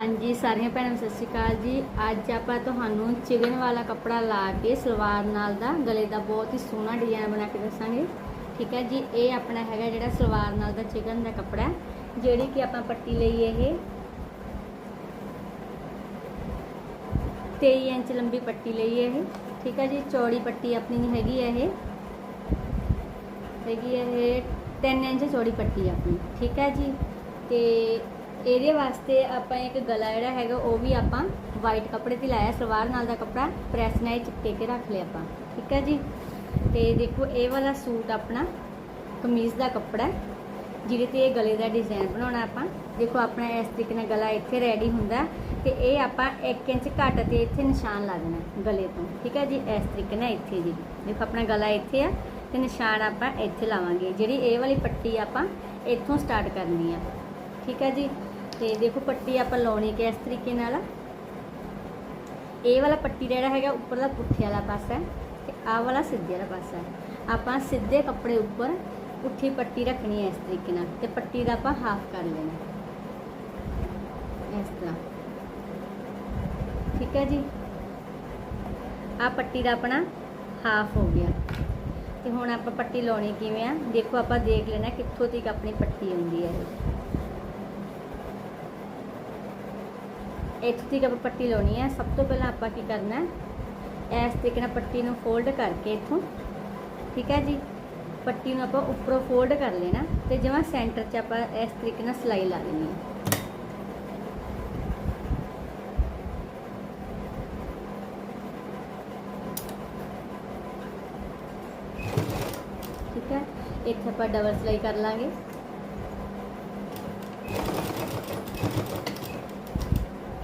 ਹਾਂਜੀ, ਸਾਰੀਆਂ ਭੈਣਾਂ ਸਤਿ ਸ਼੍ਰੀ ਅਕਾਲ ਜੀ। ਅੱਜ ਆਪਾਂ ਤੁਹਾਨੂੰ ਚਿਕਨ ਵਾਲਾ ਕੱਪੜਾ ਲਾ ਕੇ ਸਲਵਾਰ ਨਾਲ ਦਾ, ਗਲੇ ਦਾ ਬਹੁਤ ਹੀ ਸੋਹਣਾ ਡਿਜ਼ਾਈਨ ਬਣਾ ਕੇ ਦੱਸਾਂਗੇ। ਠੀਕ ਹੈ ਜੀ, ਇਹ ਆਪਣਾ ਹੈਗਾ ਜਿਹੜਾ ਸਲਵਾਰ ਨਾਲ ਦਾ ਚਿਕਨ ਦਾ ਕੱਪੜਾ ਜਿਹੜੀ ਕਿ ਆਪਾਂ ਪੱਟੀ ਲਈ ਇਹ। 23 ਇੰਚ ਲੰਬੀ ਪੱਟੀ ਲਈ ਇਹ। ਠੀਕ ਹੈ ਜੀ, ਚੌੜੀ ਪੱਟੀ ਆਪਣੀ ਹੈਗੀ ਹੈ ਇਹ। ਹੈਗੀ ਇਹ 3 ਇੰਚ ਚੌੜੀ ਪੱਟੀ ਆਪਣੀ। ਠੀਕ ਹੈ ਜੀ, ਤੇ ਇਹਦੇ ਵਾਸਤੇ ਆਪਾਂ ਇੱਕ ਗਲਾ ਜਿਹੜਾ ਹੈਗਾ, ਉਹ ਵੀ ਆਪਾਂ ਵਾਈਟ ਕੱਪੜੇ ਤੇ ਲਾਇਆ, ਸਲਵਾਰ ਨਾਲ ਦਾ ਕੱਪੜਾ ਪ੍ਰੈਸ ਨਾਲ ਹੀ ਚਿਪਕੇ ਕੇ ਰੱਖ ਲਿਆ ਆਪਾਂ। ਠੀਕ ਹੈ ਜੀ? ਤੇ ਦੇਖੋ, ਇਹ ਵਾਲਾ ਸੂਟ ਆਪਣਾ ਕਮੀਜ਼ ਦਾ ਕੱਪੜਾ ਜਿਹਦੇ ਤੇ ਇਹ ਗਲੇ ਦਾ ਡਿਜ਼ਾਈਨ ਬਣਾਉਣਾ ਆਪਾਂ। ਦੇਖੋ, ਆਪਣਾ ਇਸ ਤਰੀਕੇ ਨਾਲ ਗਲਾ ਇੱਥੇ ਰੈਡੀ ਹੁੰਦਾ ਤੇ ਇਹ ਆਪਾਂ 1 ਇੰਚ ਘੱਟ ਤੇ ਇੱਥੇ ਨਿਸ਼ਾਨ ਲਾ ਦੇਣਾ ਗਲੇ ਤੋਂ। ਠੀਕ ਹੈ ਜੀ? ਇਸ ਤਰੀਕੇ ਨਾਲ ਇੱਥੇ ਜੀ। ਦੇਖੋ, ਆਪਣਾ ਗਲਾ ਇੱਥੇ ਆ ਤੇ ਨਿਸ਼ਾਨ ਆਪਾਂ ਇੱਥੇ ਲਾਵਾਂਗੇ। ਜਿਹੜੀ ਇਹ ਵਾਲੀ ਪੱਟੀ ਆਪਾਂ ਇੱਥੋਂ ਸਟਾਰਟ ਕਰਨੀ ਆ ਠੀਕ ਹੈ ਜੀ? ਤੇ ਦੇਖੋ ਪੱਟੀ ਆਪਾਂ ਲਾਉਣੀ ਕਿ ਇਸ ਤਰੀਕੇ ਨਾਲ? ਇਹ ਵਾਲਾ ਪੱਟੀ ਜਿਹੜਾ ਹੈਗਾ ਉੱਪਰ ਦਾ ਪੁੱਠੇ ਵਾਲਾ ਪਾਸਾ ਹੈ ਤੇ ਆਹ ਵਾਲਾ ਸਿੱਧੇ ਵਾਲਾ ਪਾਸਾ ਆਪਾਂ ਸਿੱਧੇ ਕੱਪੜੇ ਉੱਪਰ ਪੁੱਠੀ ਪੱਟੀ ਰੱਖਣੀ ਹੈ ਇਸ ਤਰੀਕੇ ਨਾਲ ਤੇ ਪੱਟੀ ਦਾ ਆਪਾਂ ਹਾਫ ਕਰ ਲੈਣਾ ਇਸ ਤਰ੍ਹਾਂ। ਠੀਕ ਹੈ ਜੀ? ਆ ਪੱਟੀ ਦਾ ਆਪਣਾ ਹਾਫ ਹੋ ਗਿਆ। ਤੇ ਹੁਣ ਆਪਾਂ ਪੱਟੀ ਲਾਉਣੀ ਕਿਵੇਂ ਆ? ਦੇਖੋ ਆਪਾਂ ਦੇਖ ਲੈਣਾ ਕਿੱਥੋਂ ਤੱਕ ਆਪਣੀ ਪੱਟੀ ਆਉਂਦੀ ਹੈ ਇਹ ਇੱਥੇ ਤੱਕ ਆਪਾਂ ਪੱਟੀ ਲਾਉਣੀ ਹੈ। ਸਭ ਤੋਂ ਪਹਿਲਾਂ ਆਪਾਂ ਕੀ ਕਰਨਾ ਹੈ? ਇਸ ਤਰੀਕੇ ਨਾਲ ਪੱਟੀ ਨੂੰ ਫੋਲਡ ਕਰਕੇ ਇੱਥੋਂ, ਠੀਕ ਹੈ ਜੀ? ਪੱਟੀ ਨੂੰ ਆਪਾਂ ਉੱਪਰੋਂ ਫੋਲਡ ਕਰ ਲੈਣਾ ਤੇ ਜਿਵੇਂ ਸੈਂਟਰ 'ਚ ਆਪਾਂ ਇਸ ਤਰੀਕੇ ਨਾਲ ਸਲਾਈ ਲਾ ਲੈਣੀ ਹੈ। ਠੀਕ ਹੈ? ਇੱਥੇ ਆਪਾਂ ਡਬਲ ਸਲਾਈ ਕਰ ਲਾਂਗੇ।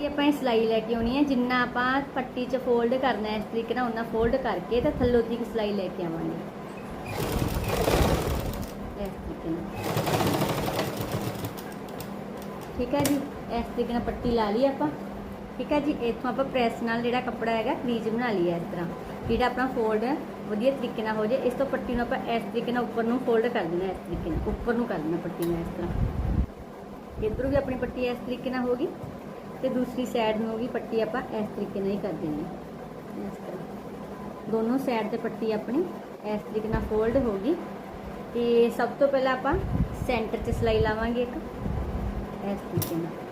ਇਹ ਆਪਾਂ ਇਹ ਸਲਾਈ ਲੈ ਕੇ ਆਉਣੀ ਹੈ, ਜਿੰਨਾ ਆਪਾਂ ਪੱਟੀ 'ਚ ਫੋਲਡ ਕਰਨਾ ਹੈ, ਇਸ ਤਰੀਕੇ ਨਾਲ ਉਹਨਾਂ ਫੋਲਡ ਕਰਕੇ ਤੇ ਥੱਲੋਂ ਦੀ ਸਲਾਈ ਲੈ ਕੇ ਆਵਾਂਗੇ। ਇਸ ਤਰੀਕੇ ਨਾਲ। ਠੀਕ ਹੈ ਜੀ, ਇਸ ਤਰੀਕੇ ਨਾਲ ਪੱਟੀ ਲਾ ਲਈ ਆਪਾਂ। ਠੀਕ ਹੈ ਜੀ, ਇੱਥੋਂ ਆਪਾਂ ਪ੍ਰੈਸ ਨਾਲ ਜਿਹੜਾ ਕੱਪੜਾ ਹੈਗਾ ਕਰੀਜ ਬਣਾ ਲਈ ਹੈ ਇਸ ਤਰ੍ਹਾਂ। ਜਿਹੜਾ ਆਪਣਾ ਫੋਲਡ ਵਧੀਆ ਤਰੀਕੇ ਨਾਲ ਹੋ ਜਾਏ ਇਸ ਤੋਂ ਪੱਟੀ ਨੂੰ ਆਪਾਂ ਇਸ ਤਰੀਕੇ ਨਾਲ ਉੱਪਰ ਨੂੰ ਫੋਲਡ ਕਰ ਦੇਣਾ, ਇਸ ਤਰੀਕੇ ਨਾਲ। ਉੱਪਰ ਨੂੰ ਕਰ ਦੇਣਾ ਪੱਟੀ ਨੂੰ ਇਸ ਤਰ੍ਹਾਂ। ਇੱਧਰੋਂ ਵੀ ਆਪਣੀ ਪੱਟੀ ਇਸ ਤਰੀਕੇ ਨਾਲ ਹੋਗੀ ਤੇ ਦੂਸਰੀ ਸਾਈਡ ਨੂੰ ਵੀ ਪੱਟੀ ਆਪਾਂ ਇਸ ਤਰੀਕੇ ਨਾਲ ਹੀ ਕਰ ਦੇਣੀ ਹੈ। ਇਸ ਤਰ੍ਹਾਂ। ਦੋਨੋਂ ਸਾਈਡ ਤੇ ਪੱਟੀ ਆਪਣੀ ਇਸ ਤਰੀਕੇ ਨਾਲ ਫੋਲਡ ਹੋ ਗਈ। ਤੇ ਸਭ ਤੋਂ ਪਹਿਲਾਂ ਆਪਾਂ ਸੈਂਟਰ 'ਚ ਸਲਾਈ ਲਾਵਾਂਗੇ ਇੱਕ। ਇਸ ਤਰੀਕੇ ਨਾਲ।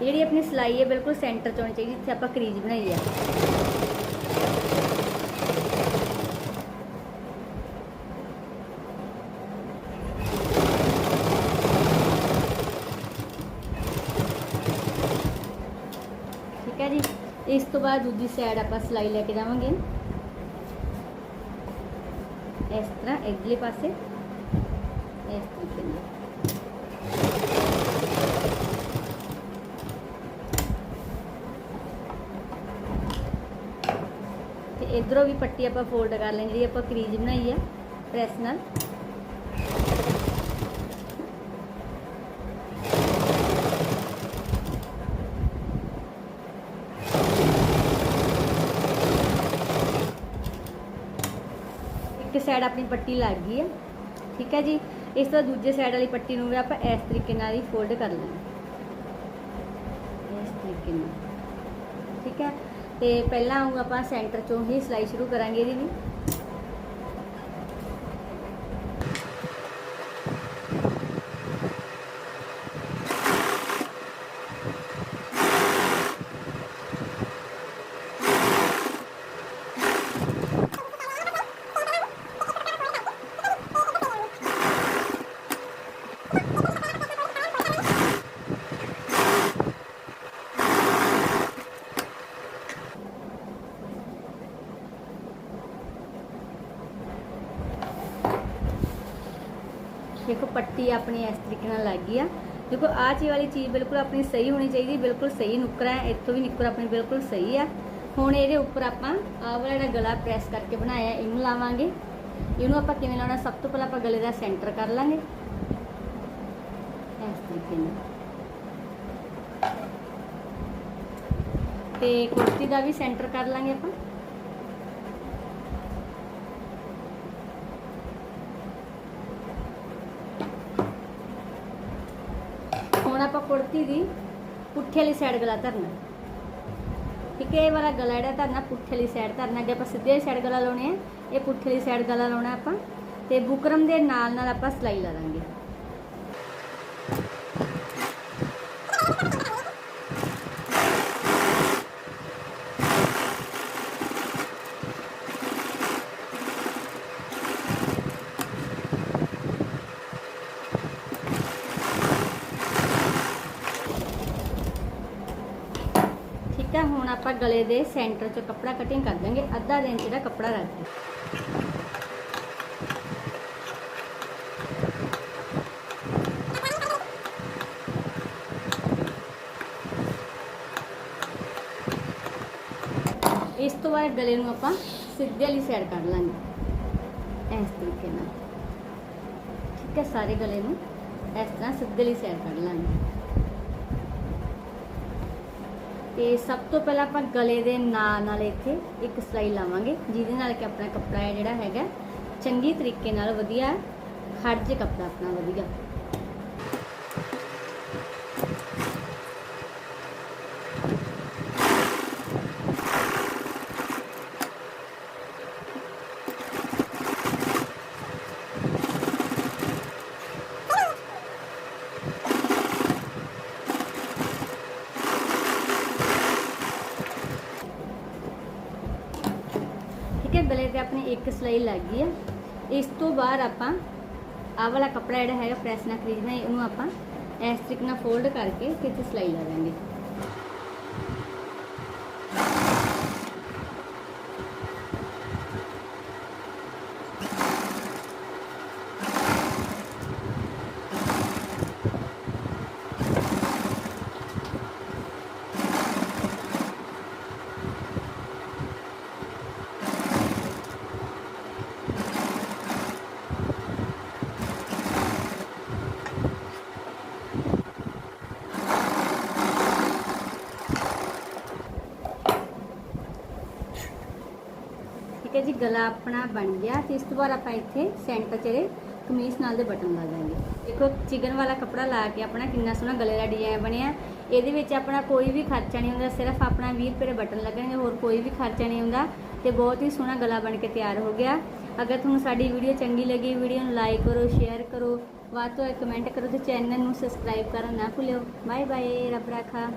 ਜਿਹੜੀ ਆਪਣੀ ਸਲਾਈ ਹੈ, ਬਿਲਕੁਲ ਸੈਂਟਰ 'ਚ ਹੋਣੀ ਚਾਹੀਦੀ, ਜਿੱਥੇ ਆਪਾਂ ਕਰੀਜ਼ ਬਣਾਈ ਹੈ ਠੀਕ ਹੈ ਜੀ ਇਸ ਤੋਂ ਬਾਅਦ ਦੂਜੀ ਸਾਈਡ ਆਪਾਂ ਸਲਾਈ ਲੈ ਕੇ ਜਾਵਾਂਗੇ। ਇਸ ਤਰ੍ਹਾਂ ਇਧਰਲੇ ਪਾਸੇ। ਇਸ ਤਰ੍ਹਾਂ ਨਾਲ ਤੇ ਇਧਰੋਂ ਵੀ ਪੱਟੀ ਆਪਾਂ ਫੋਲਡ ਕਰ ਲੈਣੀ ਜਿਹੜੀ ਆਪਾਂ ਕਰੀਜ਼ ਬਣਾਈ ਆ ਪ੍ਰੈਸ ਨਾਲ। ਇੱਕ ਸਾਈਡ ਆਪਣੀ ਪੱਟੀ ਲੱਗ ਗਈ ਹੈ। ਠੀਕ ਹੈ ਜੀ? ਇਸ ਤੋਂ ਦੂਜੇ ਸਾਈਡ ਵਾਲੀ ਪੱਟੀ ਨੂੰ ਵੀ ਆਪਾਂ ਇਸ ਤਰੀਕੇ ਨਾਲ ਹੀ ਫੋਲਡ ਕਰ ਲੈਣਾ ਇਸ ਤਰੀਕੇ ਨਾਲ। ਠੀਕ ਹੈ? ਤੇ ਪਹਿਲਾਂ ਉਹ ਆਪਾਂ ਸੈਂਟਰ ਚੋਂ ਹੀ ਸਿਲਾਈ ਸ਼ੁਰੂ ਕਰਾਂਗੇ ਇਹਦੀ ਵੀ। ਦੇਖੋ, ਪੱਟੀ ਆਪਣੀ ਇਸ ਤਰੀਕੇ ਨਾਲ ਲੱਗ ਗਈ ਆ। ਦੇਖੋ, ਆਹ ਚੀਜ਼ ਵਾਲੀ ਚੀਜ਼ ਬਿਲਕੁਲ ਆਪਣੀ ਸਹੀ ਹੋਣੀ ਚਾਹੀਦੀ, ਬਿਲਕੁਲ ਸਹੀ ਨੁਕਰਾ ਹੈ ਇੱਥੋਂ ਵੀ ਨਿੱਕਰ ਆਪਣੀ ਬਿਲਕੁਲ ਸਹੀ ਆ। ਹੁਣ ਇਹਦੇ ਉੱਪਰ ਆਪਾਂ ਆਹ ਵਾਲਾ ਜਿਹੜਾ ਗਲਾ ਪ੍ਰੈਸ ਕਰਕੇ ਬਣਾਇਆ, ਇਹਨੂੰ ਲਾਵਾਂਗੇ। ਇਹਨੂੰ ਆਪਾਂ ਕਿਵੇਂ ਲਾਉਣਾ? ਸਭ ਤੋਂ ਪਹਿਲਾਂ ਆਪਾਂ ਗਲੇ ਦਾ ਸੈਂਟਰ ਕਰ ਲਾਂਗੇ। ਇਸ ਤਰੀਕੇ ਨਾਲ। ਤੇ ਕੁਰਤੀ ਦਾ ਵੀ ਸੈਂਟਰ ਕਰ ਲਾਂਗੇ ਆਪਾਂ। ਆਪਾਂ ਕੁੜਤੀ ਦੀ ਪੁੱਠੇ ਵਾਲੀ ਸਾਈਡ ਗਲਾ ਧਰਨਾ ਠੀਕ ਹੈ ਇਹ ਵਾਲਾ ਗਲਾ ਜਿਹੜਾ ਧਰਨਾ ਪੁੱਠੇ ਵਾਲੀ ਸਾਈਡ ਧਰਨਾ ਅੱਗੇ ਆਪਾਂ ਸਿੱਧੇ ਸਾਈਡ ਗਲਾ ਲਾਉਣੇ ਆ ਇਹ ਪੁੱਠੇ ਵਾਲੀ ਸਾਈਡ ਗਲਾ ਲਾਉਣਾ ਆਪਾਂ ਤੇ ਬੁਕਰਮ ਦੇ ਨਾਲ ਨਾਲ ਆਪਾਂ ਸਲਾਈ ਲਾ ਦਾਂਗੇ ਠੀਕ ਹੈ ਹੁਣ ਆਪਾਂ ਗਲੇ ਦੇ ਸੈਂਟਰ 'ਚ ਕੱਪੜਾ ਕਟਿੰਗ ਕਰ ਦਾਂਗੇ ਅੱਧਾ ਇੰਚ ਦਾ ਕੱਪੜਾ ਰੱਖ ਕੇ ਇਸ ਤੋਂ ਬਾਅਦ ਗਲੇ ਨੂੰ ਆਪਾਂ ਸਿੱਧੇ ਵਾਲੀ ਸਾਈਡ ਕਰ ਲਾਂਗੇ। ਇਸ ਤਰੀਕੇ ਨਾਲ। ਠੀਕ ਹੈ, ਸਾਰੇ ਗਲੇ ਨੂੰ ਇਸ ਤਰ੍ਹਾਂ ਸਿੱਧੇ ਵਾਲੀ ਸਾਈਡ ਕਰ ਲਾਂਗੇ। ਤੇ ਸਭ ਤੋਂ ਪਹਿਲਾਂ ਆਪਾਂ ਗਲੇ ਦੇ ਨਾਲ ਨਾਲ ਇੱਥੇ ਇੱਕ ਸਲਾਈ ਲਾਵਾਂਗੇ, ਜਿਹਦੇ ਨਾਲ ਕਿ ਆਪਣਾ ਕੱਪੜਾ ਜਿਹੜਾ ਹੈਗਾ ਚੰਗੀ ਤਰੀਕੇ ਨਾਲ ਵਧੀਆ ਖੜ ਜੇ ਕੱਪੜਾ ਆਪਣਾ ਵਧੀਆ। ਠੀਕ ਹੈ ਗਲੇ ਤੇ ਆਪਣੀ ਇੱਕ ਸਲਾਈ ਲੱਗ ਗਈ ਹੈ ਇਸ ਤੋਂ ਬਾਅਦ ਆਪਾਂ ਆਹ ਵਾਲਾ ਕੱਪੜਾ ਜਿਹੜਾ ਹੈਗਾ ਪ੍ਰੈਸ ਨਾਲ ਖਰੀਦਣਾ ਹੈ ਉਹਨੂੰ ਆਪਾਂ ਇਸ ਤਰੀਕੇ ਨਾਲ ਫੋਲਡ ਕਰਕੇ ਫਿਰ ਤੇ ਸਲਾਈ ਲਾ ਦਾਂਗੇ। ਠੀਕ ਹੈ ਜੀ, ਗਲਾ ਆਪਣਾ ਬਣ ਗਿਆ ਤੇ ਇਸ ਤੋਂ ਬਾਅਦ ਆਪਾਂ ਇੱਥੇ ਸੈਂਟਰ 'ਚ ਇਹਦੇ ਕਮੀਜ਼ ਨਾਲ ਦੇ ਬਟਨ ਲਾ ਦਾਂਗੇ। ਦੇਖੋ, ਚਿਕਨ ਵਾਲਾ ਕੱਪੜਾ ਲਾ ਕੇ ਆਪਣਾ ਕਿੰਨਾ ਸੋਹਣਾ ਗਲੇ ਦਾ ਡਿਜ਼ਾਈਨ ਬਣਿਆ। ਇਹਦੇ ਵਿੱਚ ਆਪਣਾ ਕੋਈ ਵੀ ਖਰਚਾ ਨਹੀਂ ਹੁੰਦਾ, ਸਿਰਫ ਆਪਣਾ 20 ਰੁਪਏ ਦੇ ਬਟਨ ਲੱਗਣਗੇ, ਹੋਰ ਕੋਈ ਵੀ ਖਰਚਾ ਨਹੀਂ ਹੁੰਦਾ ਤੇ ਬਹੁਤ ਹੀ ਸੋਹਣਾ ਗਲਾ ਬਣ ਕੇ ਤਿਆਰ ਹੋ ਗਿਆ। ਅਗਰ ਤੁਹਾਨੂੰ ਸਾਡੀ ਵੀਡੀਓ ਚੰਗੀ ਲੱਗੀ, ਵੀਡੀਓ ਨੂੰ ਲਾਈਕ ਕਰੋ ਸ਼ੇਅਰ ਕਰੋ, ਵੱਧ ਤੋਂ ਵੱਧ ਕਮੈਂਟ ਕਰੋ ਤੇ ਚੈਨਲ ਨੂੰ ਸਬਸਕ੍ਰਾਈਬ ਕਰਨਾ ਨਾ ਭੁੱਲਿਓ। ਬਾਏ ਬਾਏ ਰੱਬ ਰਾਖਾ।